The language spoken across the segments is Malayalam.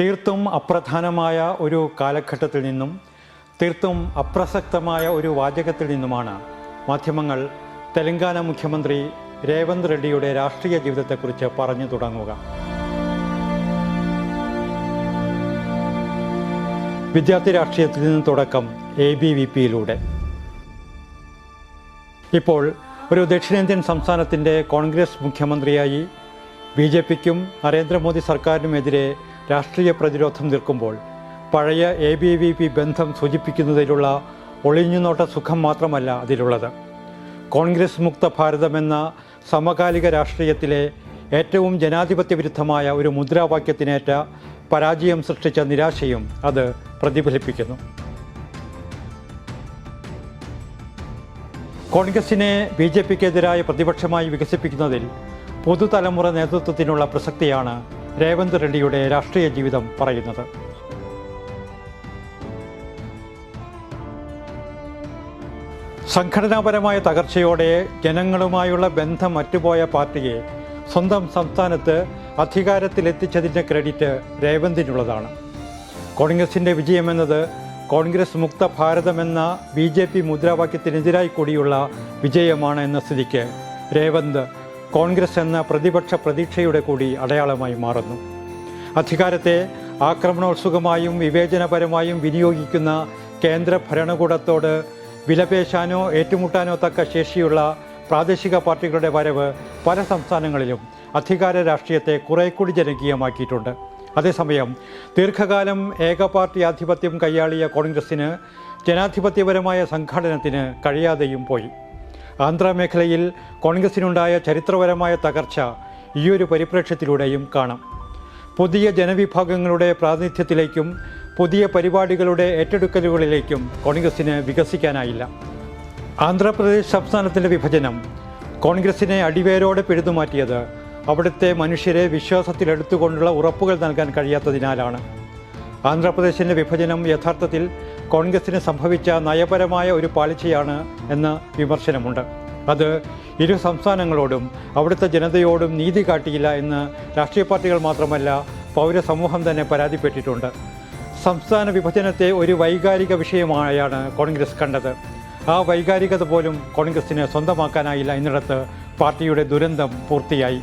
തീർത്തും അപ്രധാനമായ ഒരു കാലഘട്ടത്തിൽ നിന്നും തീർത്തും അപ്രസക്തമായ ഒരു വാചകത്തിൽ നിന്നുമാണ് മാധ്യമങ്ങൾ തെലങ്കാന മുഖ്യമന്ത്രി രേവന്ത് റെഡ്ഡിയുടെ രാഷ്ട്രീയ ജീവിതത്തെക്കുറിച്ച് പറഞ്ഞു തുടങ്ങുക. വിദ്യാർത്ഥി രാഷ്ട്രീയത്തിൽ നിന്ന് തുടക്കം എ ബി വി പിയിലൂടെ. ഇപ്പോൾ ഒരു ദക്ഷിണേന്ത്യൻ സംസ്ഥാനത്തിന്റെ കോൺഗ്രസ് മുഖ്യമന്ത്രിയായി ബി ജെ പിക്കും നരേന്ദ്രമോദി സർക്കാരിനുമെതിരെ രാഷ്ട്രീയ പ്രതിരോധം നിൽക്കുമ്പോൾ പഴയ എ ബി വി പി ബന്ധം സൂചിപ്പിക്കുന്നതിലുള്ള ഒളിഞ്ഞുനോട്ട സുഖം മാത്രമല്ല അതിലുള്ളത്. കോൺഗ്രസ് മുക്ത ഭാരതമെന്ന സമകാലിക രാഷ്ട്രീയത്തിലെ ഏറ്റവും ജനാധിപത്യ വിരുദ്ധമായ ഒരു മുദ്രാവാക്യത്തിനേറ്റ പരാജയം സൃഷ്ടിച്ച നിരാശയും അത് പ്രതിഫലിപ്പിക്കുന്നു. കോൺഗ്രസിനെ ബി ജെ പിക്കെതിരായ പ്രതിപക്ഷമായി വികസിപ്പിക്കുന്നതിൽ പുതുതലമുറ നേതൃത്വത്തിനുള്ള പ്രസക്തിയാണ് രേവന്ത് റെഡ്ഡിയുടെ രാഷ്ട്രീയ ജീവിതം പറയുന്നത്. സംഘടനാപരമായ തകർച്ചയോടെ ജനങ്ങളുമായുള്ള ബന്ധം മറ്റുപോയ പാർട്ടിയെ സ്വന്തം സംസ്ഥാനത്ത് അധികാരത്തിലെത്തിച്ചതിന്റെ ക്രെഡിറ്റ് രേവന്തിനുള്ളതാണ്. കോൺഗ്രസിന്റെ വിജയമെന്നത് കോൺഗ്രസ് മുക്ത ഭാരതമെന്ന ബി ജെ പി മുദ്രാവാക്യത്തിനെതിരായി കൂടിയുള്ള വിജയമാണ് എന്ന സ്ഥിതിക്ക് രേവന്ത് കോൺഗ്രസ് എന്ന പ്രതിപക്ഷ പ്രതീക്ഷയുടെ കൂടി അടയാളമായി മാറുന്നു. അധികാരത്തെ ആക്രമണോത്സുകമായും വിവേചനപരമായും വിനിയോഗിക്കുന്ന കേന്ദ്ര ഭരണകൂടത്തോട് വിലപേശാനോ ഏറ്റുമുട്ടാനോ തക്ക ശേഷിയുള്ള പ്രാദേശിക പാർട്ടികളുടെ വരവ് പല സംസ്ഥാനങ്ങളിലും അധികാര രാഷ്ട്രീയത്തെ കുറെ കൂടി ജനകീയമാക്കിയിട്ടുണ്ട്. അതേസമയം ദീർഘകാലം ഏക പാർട്ടി ആധിപത്യം കൈയാളിയ കോൺഗ്രസിന് ജനാധിപത്യപരമായ സംഘാടനത്തിന് കഴിയാതെയും പോയി. ആന്ധ്ര മേഖലയിൽ കോൺഗ്രസിനുണ്ടായ ചരിത്രപരമായ തകർച്ച ഈയൊരു പരിപ്രേക്ഷ്യത്തിലൂടെയും കാണാം. പുതിയ ജനവിഭാഗങ്ങളുടെ പ്രാതിനിധ്യത്തിലേക്കും പുതിയ പരിപാടികളുടെ ഏറ്റെടുക്കലുകളിലേക്കും കോൺഗ്രസിന് വികസിക്കാനായില്ല. ആന്ധ്രാപ്രദേശ് സംസ്ഥാനത്തിന്റെ വിഭജനം കോൺഗ്രസിനെ അടിവേരോടെ പിഴുതുമാറ്റിയത് അവിടുത്തെ മനുഷ്യരെ വിശ്വാസത്തിലെടുത്തുകൊണ്ടുള്ള ഉറപ്പുകൾ നൽകാൻ കഴിയാത്തതിനാലാണ്. ആന്ധ്രാപ്രദേശിന്റെ വിഭജനം യഥാർത്ഥത്തിൽ കോൺഗ്രസിന് സംഭവിച്ച നയപരമായ ഒരു പാളിച്ചയാണ് എന്ന വിമർശനമുണ്ട്. അത് ഇരു സംസ്ഥാനങ്ങളോടും അവിടുത്തെ ജനതയോടും നീതി കാട്ടിയില്ല എന്ന് രാഷ്ട്രീയ പാർട്ടികൾ മാത്രമല്ല പൗരസമൂഹം തന്നെ പരാതിപ്പെട്ടിട്ടുണ്ട്. സംസ്ഥാന വിഭജനത്തെ ഒരു വൈകാരിക വിഷയമായാണ് കോൺഗ്രസ് കണ്ടത്. ആ വൈകാരികത പോലും കോൺഗ്രസിന് സ്വന്തമാക്കാനായില്ല എന്നിടത്ത് പാർട്ടിയുടെ ദുരന്തം പൂർത്തിയായി.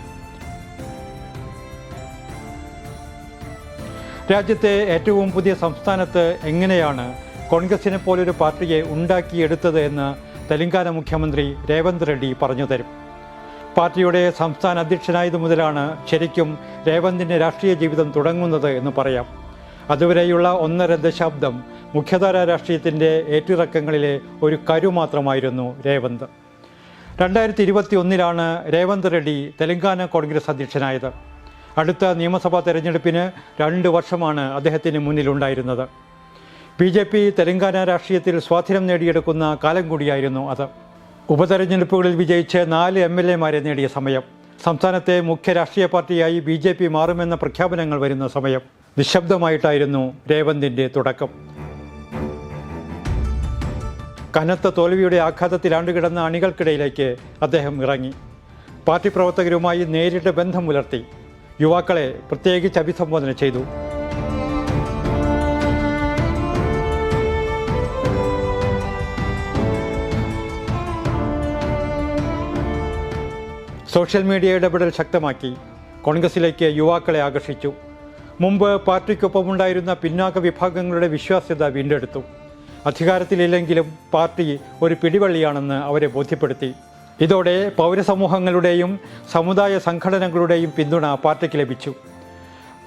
രാജ്യത്തെ ഏറ്റവും പുതിയ സംസ്ഥാനത്ത് എങ്ങനെയാണ് കോൺഗ്രസിനെ പോലൊരു പാർട്ടിയെ ഉണ്ടാക്കിയെടുത്തത് എന്ന് തെലങ്കാന മുഖ്യമന്ത്രി രേവന്ത് റെഡ്ഡി പറഞ്ഞു തരും. പാർട്ടിയുടെ സംസ്ഥാന അധ്യക്ഷനായതു മുതലാണ് ശരിക്കും രേവന്തിന്റെ രാഷ്ട്രീയ ജീവിതം തുടങ്ങുന്നത് എന്ന് പറയാം. അതുവരെയുള്ള ഒന്നര ദശാബ്ദം മുഖ്യധാരാ രാഷ്ട്രീയത്തിന്റെ ഏറ്റിറക്കങ്ങളിലെ ഒരു കരു മാത്രമായിരുന്നു രേവന്ത്. രണ്ടായിരത്തി ഇരുപത്തി ഒന്നിലാണ് രേവന്ത് റെഡ്ഡി തെലങ്കാന കോൺഗ്രസ് അധ്യക്ഷനായത്. അടുത്ത നിയമസഭാ തെരഞ്ഞെടുപ്പിന് രണ്ട് വർഷമാണ് അദ്ദേഹത്തിന് മുന്നിലുണ്ടായിരുന്നത്. ബി ജെ പി തെലങ്കാന രാഷ്ട്രീയത്തിൽ സ്വാധീനം നേടിയെടുക്കുന്ന കാലം കൂടിയായിരുന്നു അത്. ഉപതെരഞ്ഞെടുപ്പുകളിൽ വിജയിച്ച് നാല് എം എൽ എമാരെ നേടിയ സമയം. സംസ്ഥാനത്തെ മുഖ്യ രാഷ്ട്രീയ പാർട്ടിയായി ബി ജെ പി മാറുമെന്ന പ്രഖ്യാപനങ്ങൾ വരുന്ന സമയം. നിശബ്ദമായിട്ടായിരുന്നു രേവന്തിന്റെ തുടക്കം. കനത്ത തോൽവിയുടെ ആഘാതത്തിൽ ആണ്ടുകിടന്ന അണികൾക്കിടയിലേക്ക് അദ്ദേഹം ഇറങ്ങി. പാർട്ടി പ്രവർത്തകരുമായി നേരിട്ട് ബന്ധം പുലർത്തി. യുവാക്കളെ പ്രത്യേകിച്ച് അഭിസംബോധന ചെയ്തു. സോഷ്യൽ മീഡിയ ഇടപെടൽ ശക്തമാക്കി. കോൺഗ്രസിലേക്ക് യുവാക്കളെ ആകർഷിച്ചു. മുമ്പ് പാർട്ടിക്കൊപ്പമുണ്ടായിരുന്ന പിന്നാക്ക വിഭാഗങ്ങളുടെ വിശ്വാസ്യത വീണ്ടെടുത്തു. അധികാരത്തിലില്ലെങ്കിലും പാർട്ടി ഒരു പിടിവള്ളിയാണെന്ന് അവരെ ബോധ്യപ്പെടുത്തി. ഇതോടെ പൗരസമൂഹങ്ങളുടെയും സമുദായ സംഘടനകളുടെയും പിന്തുണ പാർട്ടിക്ക് ലഭിച്ചു.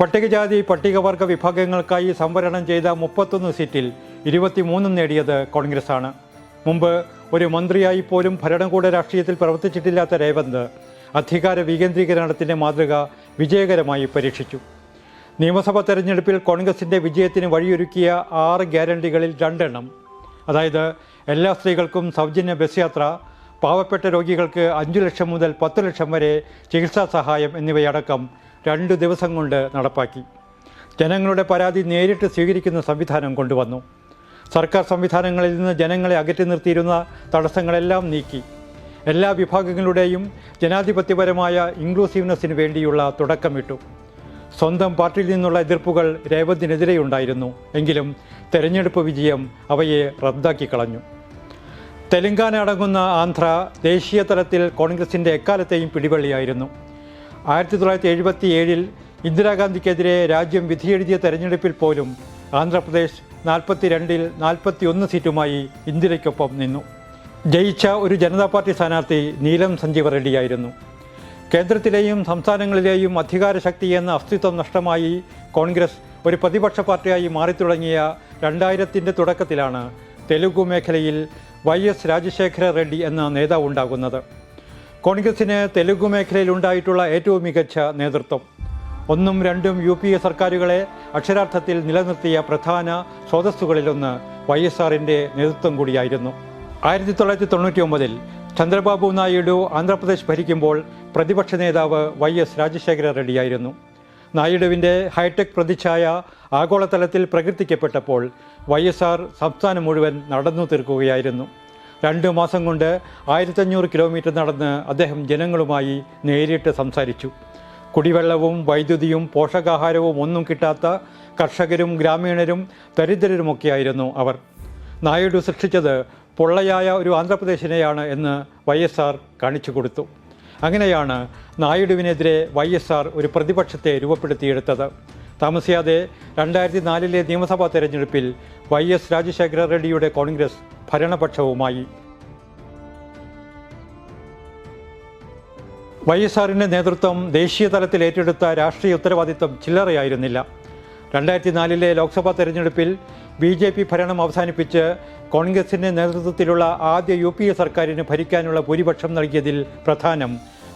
പട്ടികജാതി പട്ടികവർഗ വിഭാഗങ്ങൾക്കായി സംവരണം ചെയ്ത മുപ്പത്തൊന്ന് സീറ്റിൽ ഇരുപത്തിമൂന്നും നേടിയത് കോൺഗ്രസ് ആണ് മുമ്പ് ഒരു മന്ത്രിയായി പോലും ഭരണകൂട രാഷ്ട്രീയത്തിൽ പ്രവർത്തിച്ചിട്ടില്ലാത്ത രേവന്ത് അധികാര വികേന്ദ്രീകരണത്തിന്റെ മാതൃക വിജയകരമായി പരീക്ഷിച്ചു. നിയമസഭാ തെരഞ്ഞെടുപ്പിൽ കോൺഗ്രസിന്റെ വിജയത്തിന് വഴിയൊരുക്കിയ ആറ് ഗ്യാരണ്ടികളിൽ രണ്ടെണ്ണം അതായത് എല്ലാ സ്ത്രീകൾക്കും സൗജന്യ ബസ് യാത്ര പാവപ്പെട്ട രോഗികൾക്ക് അഞ്ചു ലക്ഷം മുതൽ പത്ത് ലക്ഷം വരെ ചികിത്സാ സഹായം എന്നിവയടക്കം രണ്ട് ദിവസം കൊണ്ട് നടപ്പാക്കി. ജനങ്ങളുടെ പരാതി നേരിട്ട് സ്വീകരിക്കുന്ന സംവിധാനം കൊണ്ടുവന്നു. സർക്കാർ സംവിധാനങ്ങളിൽ നിന്ന് ജനങ്ങളെ അകറ്റി നിർത്തിയിരുന്ന തടസ്സങ്ങളെല്ലാം നീക്കി. എല്ലാ വിഭാഗങ്ങളുടെയും ജനാധിപത്യപരമായ ഇൻക്ലൂസീവ്നെസ്സിന് വേണ്ടിയുള്ള തുടക്കമിട്ടു. സ്വന്തം പാർട്ടിയിൽ നിന്നുള്ള എതിർപ്പുകൾ രേവന്തിനെതിരെയുണ്ടായിരുന്നു എങ്കിലും തെരഞ്ഞെടുപ്പ് വിജയം അവയെ റദ്ദാക്കി കളഞ്ഞു. തെലങ്കാന അടങ്ങുന്ന ആന്ധ്ര ദേശീയ തലത്തിൽ കോൺഗ്രസിന്റെ എക്കാലത്തെയും പിടിവള്ളിയായിരുന്നു. ആയിരത്തി തൊള്ളായിരത്തി എഴുപത്തി ഏഴിൽ ഇന്ദിരാഗാന്ധിക്കെതിരെ രാജ്യം വിധിയെഴുതിയ തെരഞ്ഞെടുപ്പിൽ പോലും ആന്ധ്രാപ്രദേശ് നാൽപ്പത്തി രണ്ടിൽ നാൽപ്പത്തി ഒന്ന് സീറ്റുമായി ഇന്ദിരയ്ക്കൊപ്പം നിന്നു. ജയിച്ച ഒരു ജനതാ പാർട്ടി സ്ഥാനാർത്ഥി നീലം സഞ്ജീവ റെഡ്ഡിയായിരുന്നു. കേന്ദ്രത്തിലെയും സംസ്ഥാനങ്ങളിലെയും അധികാരശക്തി എന്ന അസ്തിത്വം നഷ്ടമായി കോൺഗ്രസ് ഒരു പ്രതിപക്ഷ പാർട്ടിയായി മാറിത്തുടങ്ങിയ രണ്ടായിരത്തിന്റെ തുടക്കത്തിലാണ് തെലുഗു മേഖലയിൽ വൈ എസ് രാജശേഖര റെഡ്ഡി എന്ന നേതാവ് ഉണ്ടാകുന്നത്. കോൺഗ്രസിന് തെലുഗു മേഖലയിൽ ഉണ്ടായിട്ടുള്ള ഏറ്റവും മികച്ച നേതൃത്വം. ഒന്നും രണ്ടും യു പി എ സർക്കാരുകളെ അക്ഷരാർത്ഥത്തിൽ നിലനിർത്തിയ പ്രധാന സ്രോതസ്സുകളിലൊന്ന് വൈ എസ് ആറിന്റെ നേതൃത്വം കൂടിയായിരുന്നു. ആയിരത്തി തൊള്ളായിരത്തി തൊണ്ണൂറ്റി ഒമ്പതിൽ ചന്ദ്രബാബു നായിഡു ആന്ധ്രാപ്രദേശ് ഭരിക്കുമ്പോൾ പ്രതിപക്ഷ നേതാവ് വൈ എസ് രാജശേഖര റെഡ്ഡിയായിരുന്നു. നായിഡുവിന്റെ ഹൈടെക് പ്രതിച്ഛായ ആഗോളതലത്തിൽ പ്രകീർത്തിക്കപ്പെട്ടപ്പോൾ വൈ എസ് ആർ സംസ്ഥാനം മുഴുവൻ നടന്നു തീർക്കുകയായിരുന്നു. രണ്ട് മാസം കൊണ്ട് ആയിരത്തഞ്ഞൂറ് കിലോമീറ്റർ നടന്ന് അദ്ദേഹം ജനങ്ങളുമായി നേരിട്ട് സംസാരിച്ചു. കുടിവെള്ളവും വൈദ്യുതിയും പോഷകാഹാരവും ഒന്നും കിട്ടാത്ത കർഷകരും ഗ്രാമീണരും ദരിദ്രരുമൊക്കെയായിരുന്നു അവർ. നായിഡു സൃഷ്ടിച്ചത് പൊള്ളയായ ഒരു ആന്ധ്രാപ്രദേശിനെയാണ് എന്ന് വൈ എസ് ആർ കാണിച്ചു കൊടുത്തു. അങ്ങനെയാണ് നായിഡുവിനെതിരെ വൈ എസ് ആർ ഒരു പ്രതിപക്ഷത്തെ രൂപപ്പെടുത്തിയെടുത്തത്. താമസിയാതെ രണ്ടായിരത്തി നാലിലെ നിയമസഭാ തെരഞ്ഞെടുപ്പിൽ വൈ എസ് രാജശേഖര റെഡ്ഡിയുടെ കോൺഗ്രസ് ഭരണപക്ഷവുമായി. വൈ എസ് ആറിന്റെ നേതൃത്വം ദേശീയ തലത്തിൽ ഏറ്റെടുത്ത രാഷ്ട്രീയ ഉത്തരവാദിത്വം ചില്ലറയായിരുന്നില്ല. രണ്ടായിരത്തി നാലിലെ ലോക്സഭാ തെരഞ്ഞെടുപ്പിൽ ബി ജെ പി ഭരണം അവസാനിപ്പിച്ച് കോൺഗ്രസിന്റെ നേതൃത്വത്തിലുള്ള ആദ്യ യു പി എ സർക്കാരിന് ഭരിക്കാനുള്ള ഭൂരിപക്ഷം നൽകിയതിൽ പ്രധാനം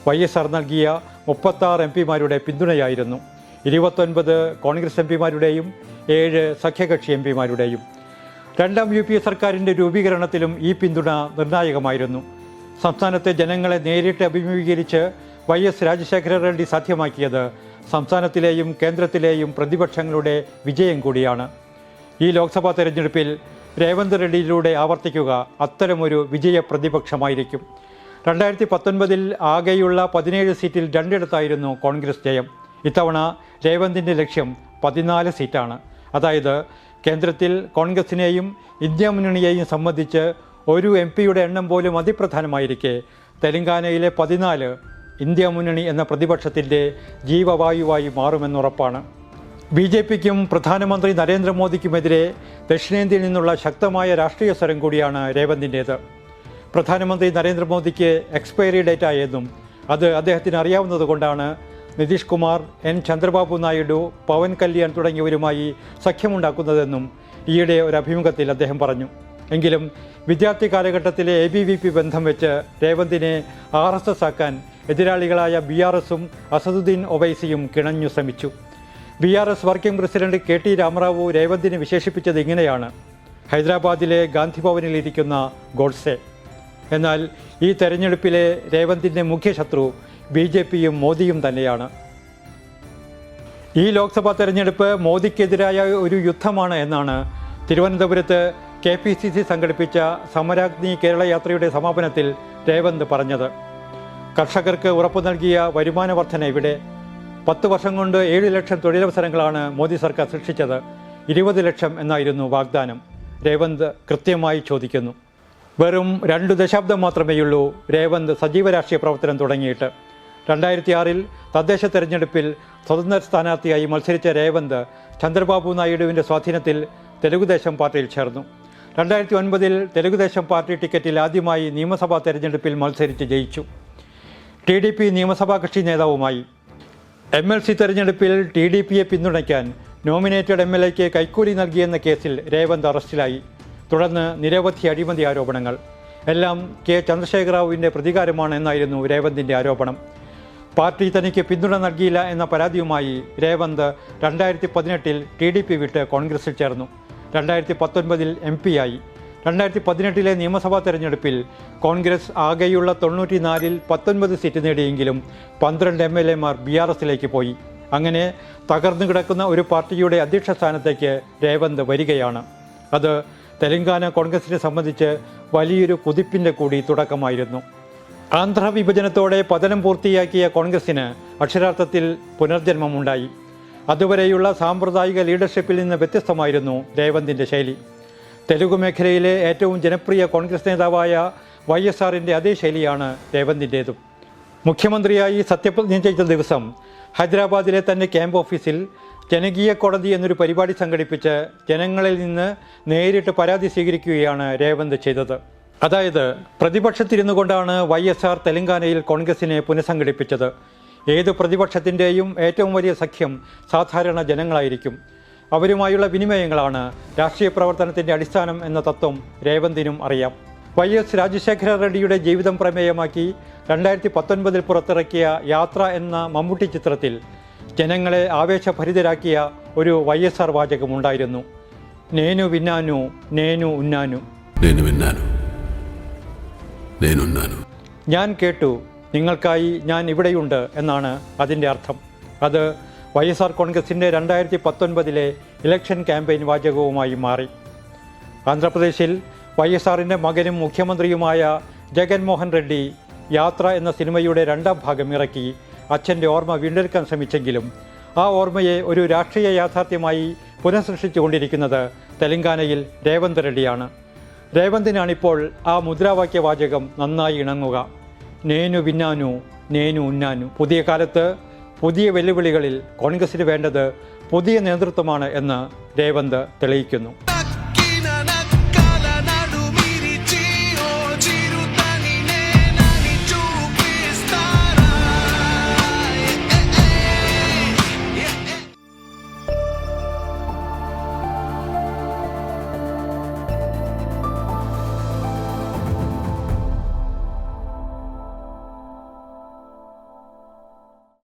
വൈ എസ് ആർ നൽകിയ മുപ്പത്താറ് എം പിമാരുടെ പിന്തുണയായിരുന്നു. ഇരുപത്തൊൻപത് കോൺഗ്രസ് എം പിമാരുടെയും ഏഴ് സഖ്യകക്ഷി എം പിമാരുടെയും. രണ്ടാം യു പി എ സർക്കാരിന്റെ രൂപീകരണത്തിലും ഈ പിന്തുണ നിർണായകമായിരുന്നു. സംസ്ഥാനത്തെ ജനങ്ങളെ നേരിട്ട് അഭിമുഖീകരിച്ച് വൈ എസ് രാജശേഖര റെഡ്ഡി സാധ്യമാക്കിയത് സംസ്ഥാനത്തിലെയും കേന്ദ്രത്തിലെയും പ്രതിപക്ഷങ്ങളുടെ വിജയം കൂടിയാണ്. ഈ ലോക്സഭാ തെരഞ്ഞെടുപ്പിൽ രേവന്ത് റെഡ്ഡിയിലൂടെ ആവർത്തിക്കുക അത്തരമൊരു വിജയ പ്രതിപക്ഷമായിരിക്കും. രണ്ടായിരത്തി പത്തൊൻപതിൽ ആകെയുള്ള പതിനേഴ് സീറ്റിൽ രണ്ടിടത്തായിരുന്നു കോൺഗ്രസ് ജയം. ഇത്തവണ രേവന്തിന്റെ ലക്ഷ്യം പതിനാല് സീറ്റാണ്. അതായത് കേന്ദ്രത്തിൽ കോൺഗ്രസിനെയും ഇന്ത്യ മുന്നണിയെയും സംബന്ധിച്ച് ഒരു എം പിയുടെ എണ്ണം പോലും അതിപ്രധാനമായിരിക്കെ തെലങ്കാനയിലെ പതിനാല് ഇന്ത്യ മുന്നണി എന്ന പ്രതിപക്ഷത്തിന്റെ ജീവവായുവായി മാറുമെന്നുറപ്പാണ്. ബി ജെ പിക്കും പ്രധാനമന്ത്രി നരേന്ദ്രമോദിക്കുമെതിരെ ദക്ഷിണേന്ത്യയിൽ നിന്നുള്ള ശക്തമായ രാഷ്ട്രീയ സ്വരം കൂടിയാണ് രേവന്തിന്റേത്. പ്രധാനമന്ത്രി നരേന്ദ്രമോദിക്ക് എക്സ്പയറി ഡേറ്റ് ആയെന്നും അത് അദ്ദേഹത്തിന് അറിയാവുന്നതുകൊണ്ടാണ് നിതീഷ് കുമാർ എൻ ചന്ദ്രബാബു നായിഡു പവൻ കല്യാൺ തുടങ്ങിയവരുമായി സഖ്യമുണ്ടാക്കുന്നതെന്നും ഈയിടെ ഒരു അഭിമുഖത്തിൽ അദ്ദേഹം പറഞ്ഞു. എങ്കിലും വിദ്യാർത്ഥി കാലഘട്ടത്തിലെ എ ബി വി പി ബന്ധം വെച്ച് രേവന്തിനെ ആർ എസ് എസ് ആക്കാൻ എതിരാളികളായ ബി ആർ എസും അസദുദ്ദീൻ ഒവൈസിയും കിണഞ്ഞു ശ്രമിച്ചു. B R S working president K T Rama Rao രേവന്തിനെ വിശേഷിപ്പിച്ചത് ഇങ്ങനെയാണ്. ഹൈദരാബാദിലെ ഗാന്ധി ഭവനിൽ ഇരിക്കുന്ന ഗോഡ്സെ. എന്നാൽ ഈ തെരഞ്ഞെടുപ്പിലെ രേവന്തിന്റെ മുഖ്യ ശത്രു ബി ജെ പിയും മോദിയും തന്നെയാണ്. ഈ ലോക്സഭാ തെരഞ്ഞെടുപ്പ് മോദിക്കെതിരായ ഒരു യുദ്ധമാണ് എന്നാണ് തിരുവനന്തപുരത്ത് കെ പി സി സി സംഘടിപ്പിച്ച സമരാഗ്നി കേരള യാത്രയുടെ സമാപനത്തിൽ രേവന്ത് പറഞ്ഞത്. കർഷകർക്ക് ഉറപ്പു നൽകിയ വരുമാന വർധന ഇവിടെ. പത്ത് വർഷം കൊണ്ട് ഏഴ് ലക്ഷം തൊഴിലവസരങ്ങളാണ് മോദി സർക്കാർ സൃഷ്ടിച്ചത്. ഇരുപത് ലക്ഷം എന്നായിരുന്നു വാഗ്ദാനം. രേവന്ത് കൃത്യമായി ചോദിക്കുന്നു. വെറും രണ്ട് ദശാബ്ദം മാത്രമേയുള്ളൂ രേവന്ത് സജീവ രാഷ്ട്രീയ പ്രവർത്തനം തുടങ്ങിയിട്ട്. രണ്ടായിരത്തി ആറിൽ തദ്ദേശ തെരഞ്ഞെടുപ്പിൽ സ്വതന്ത്ര സ്ഥാനാർത്ഥിയായി മത്സരിച്ച രേവന്ത് ചന്ദ്രബാബു നായിഡുവിന്റെ സ്വാധീനത്തിൽ തെലുഗുദേശം പാർട്ടിയിൽ ചേർന്നു. രണ്ടായിരത്തി ഒൻപതിൽ തെലുഗുദേശം പാർട്ടി ടിക്കറ്റിൽ ആദ്യമായി നിയമസഭാ തെരഞ്ഞെടുപ്പിൽ മത്സരിച്ച് ജയിച്ചു. ടി ഡി പി നിയമസഭാ കക്ഷി നേതാവുമായി. എം എൽ സി തെരഞ്ഞെടുപ്പിൽ ടി ഡി പിയെ പിന്തുണയ്ക്കാൻ നോമിനേറ്റഡ് എം എൽ എക്ക് കൈക്കൂലി നൽകിയെന്ന കേസിൽ രേവന്ത് അറസ്റ്റിലായി. തുടർന്ന് നിരവധി അഴിമതി ആരോപണങ്ങൾ. എല്ലാം കെ ചന്ദ്രശേഖറാവുവിന്റെ പ്രതികാരമാണ് എന്നായിരുന്നു രേവന്തിന്റെ ആരോപണം. പാർട്ടി തനിക്ക് പിന്തുണ നൽകിയില്ല എന്ന പരാതിയുമായി രേവന്ത് രണ്ടായിരത്തി പതിനെട്ടിൽ ടി ഡി പി വിട്ട് കോൺഗ്രസിൽ ചേർന്നു. രണ്ടായിരത്തി പത്തൊൻപതിൽ എം ആയി. രണ്ടായിരത്തി പതിനെട്ടിലെ നിയമസഭാ തെരഞ്ഞെടുപ്പിൽ കോൺഗ്രസ് ആകെയുള്ള തൊണ്ണൂറ്റിനാലിൽ പത്തൊൻപത് സീറ്റ് നേടിയെങ്കിലും പന്ത്രണ്ട് എം എൽ എമാർ ബി ആർ എസിലേക്ക് പോയി. അങ്ങനെ തകർന്നു കിടക്കുന്ന ഒരു പാർട്ടിയുടെ അധ്യക്ഷ സ്ഥാനത്തേക്ക് രേവന്ത് വരികയാണ്. അത് തെലങ്കാന കോൺഗ്രസിനെ സംബന്ധിച്ച് വലിയൊരു കുതിപ്പിന്റെ കൂടി തുടക്കമായിരുന്നു. ആന്ധ്ര വിഭജനത്തോടെ പതനം പൂർത്തിയാക്കിയ കോൺഗ്രസിന് അക്ഷരാർത്ഥത്തിൽ പുനർജന്മമുണ്ടായി. അതുവരെയുള്ള സാമ്പ്രദായിക ലീഡർഷിപ്പിൽ നിന്ന് വ്യത്യസ്തമായിരുന്നു രേവന്തിന്റെ ശൈലി. തെലുഗു മേഖലയിലെ ഏറ്റവും ജനപ്രിയ കോൺഗ്രസ് നേതാവായ വൈ എസ് ആറിന്റെ അതേ ശൈലിയാണ് രേവന്തിന്റേതും മുഖ്യമന്ത്രിയായി സത്യപ്രതിജ്ഞ ചെയ്ത ദിവസം ഹൈദരാബാദിലെ തന്റെ ക്യാമ്പ് ഓഫീസിൽ ജനകീയ കോടതി എന്നൊരു പരിപാടി സംഘടിപ്പിച്ച് ജനങ്ങളിൽ നിന്ന് നേരിട്ട് പരാതി സ്വീകരിക്കുകയാണ് രേവന്ത് ചെയ്തത്. അതായത് പ്രതിപക്ഷത്തിരുന്നു കൊണ്ടാണ് വൈ എസ് ആർ തെലങ്കാനയിൽ കോൺഗ്രസിനെ പുനഃസംഘടിപ്പിച്ചത്. ഏത് പ്രതിപക്ഷത്തിന്റെയും ഏറ്റവും വലിയ സഖ്യം സാധാരണ ജനങ്ങളായിരിക്കും. അവരുമായുള്ള വിനിമയങ്ങളാണ് രാഷ്ട്രീയ പ്രവർത്തനത്തിന്റെ അടിസ്ഥാനം എന്ന തത്വം രേവന്തിനും അറിയാം. വൈ എസ് രാജശേഖര റെഡ്ഡിയുടെ ജീവിതം പ്രമേയമാക്കി രണ്ടായിരത്തി പത്തൊൻപതിൽ പുറത്തിറക്കിയ യാത്ര എന്ന മമ്മൂട്ടി ചിത്രത്തിൽ ജനങ്ങളെ ആവേശഭരിതരാക്കിയ ഒരു വൈ എസ് ആർ വാചകമുണ്ടായിരുന്നു. നേനു വിന്നാനു. നേനു ഉന്നാനു. ഞാൻ കേട്ടു നിങ്ങൾക്കായി ഞാൻ ഇവിടെയുണ്ട് എന്നാണ് അതിന്റെ അർത്ഥം. അത് വൈ എസ് ആർ കോൺഗ്രസിന്റെ രണ്ടായിരത്തി പത്തൊൻപതിലെ ഇലക്ഷൻ ക്യാമ്പയിൻ വാചകവുമായി മാറി. ആന്ധ്രാപ്രദേശിൽ വൈ എസ് ആറിന്റെ മകനും മുഖ്യമന്ത്രിയുമായ ജഗൻമോഹൻ റെഡ്ഡി യാത്ര എന്ന സിനിമയുടെ രണ്ടാം ഭാഗം ഇറക്കി അച്ഛന്റെ ഓർമ്മ വീണ്ടെടുക്കാൻ ശ്രമിച്ചെങ്കിലും ആ ഓർമ്മയെ ഒരു രാഷ്ട്രീയ യാഥാർത്ഥ്യമായി പുനഃസൃഷ്ടിച്ചുകൊണ്ടിരിക്കുന്നത് തെലങ്കാനയിൽ രേവന്ത് റെഡ്ഡിയാണ്. രേവന്തിനാണിപ്പോൾ ആ മുദ്രാവാക്യ വാചകം നന്നായി ഇണങ്ങുക. നേനു പിന്നാനു നേനു ഉന്നാനു. പുതിയ കാലത്ത് പുതിയ വെല്ലുവിളികളിൽ കോൺഗ്രസിന് വേണ്ടത് പുതിയ നേതൃത്വമാണ് എന്ന് രേവന്ത് തെളിയിക്കുന്നു.